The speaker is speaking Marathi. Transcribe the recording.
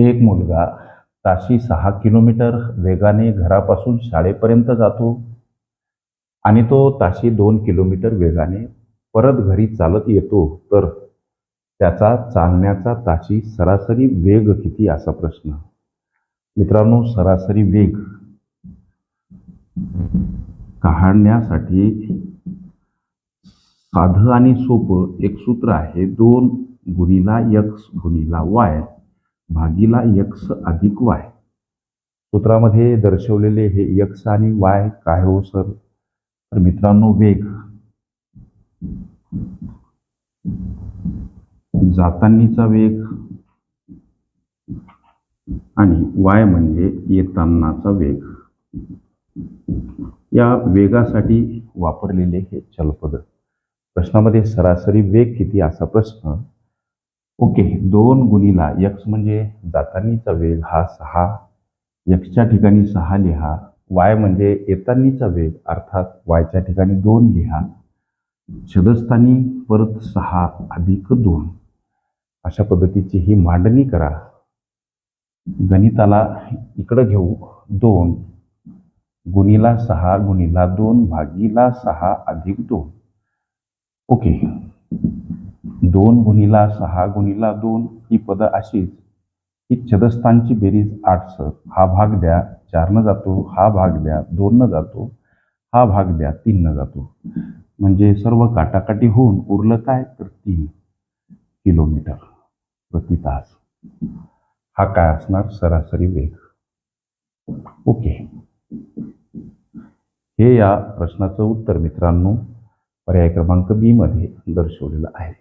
एक मुलगा ताशी सहा किलोमीटर वेगाने घरापासून शाळेपर्यंत जातो आणि तो ताशी दोन किलोमीटर वेगाने परत घरी चालत येतो. तर त्याचा चालण्याचा ताशी सरासरी वेग किती असा प्रश्न. मित्रांनो सरासरी वेग काढण्यासाठी साधं आणि सोपं एक सूत्र आहे दोन गुणिला यक्स गुणीला वाय भागीला यक्ष अधिक वाय. सूत्रामध्ये दर्शवलेले हे यक्ष आणि वाय काय हो सर? तर मित्रांनो वेग. जातानीचा वेग आणि वाय म्हणजे येतानाचा वेग. या वेगासाठी वापरलेले हे चलपद. प्रश्नामध्ये सरासरी वेग किती असा प्रश्न? ओके दोन गुणीला यक्स म्हणजे जातानीचा वेग हा सहा यक्सच्या ठिकाणी सहा लिहा वाय म्हणजे येतानीचा वेग अर्थात वायच्या ठिकाणी दोन लिहा छदस्थानी परत सहा अधिक दोन. अशा पद्धतीची ही मांडणी करा. गणिताला इकडं घेऊ दोन गुणीला सहा गुणीला दोन भागीला सहा अधिक दोन. ओके. दोन गुणीला सहा गुणीला दोन ही पदं अशीच. की छदस्थानची बेरीज आठ हा भाग द्या चारनं जातो हा भाग द्या दोननं जातो हा भाग द्या तीननं जातो. म्हणजे सर्व काटाकाटी होऊन उरलं काय? तर तीन किलोमीटर प्रति तास. हा काय असणार? सरासरी वेग. ओके. हे या प्रश्नाचं उत्तर मित्रांनो पर्याय क्रमांक बी मध्ये दर्शवलेलं आहे.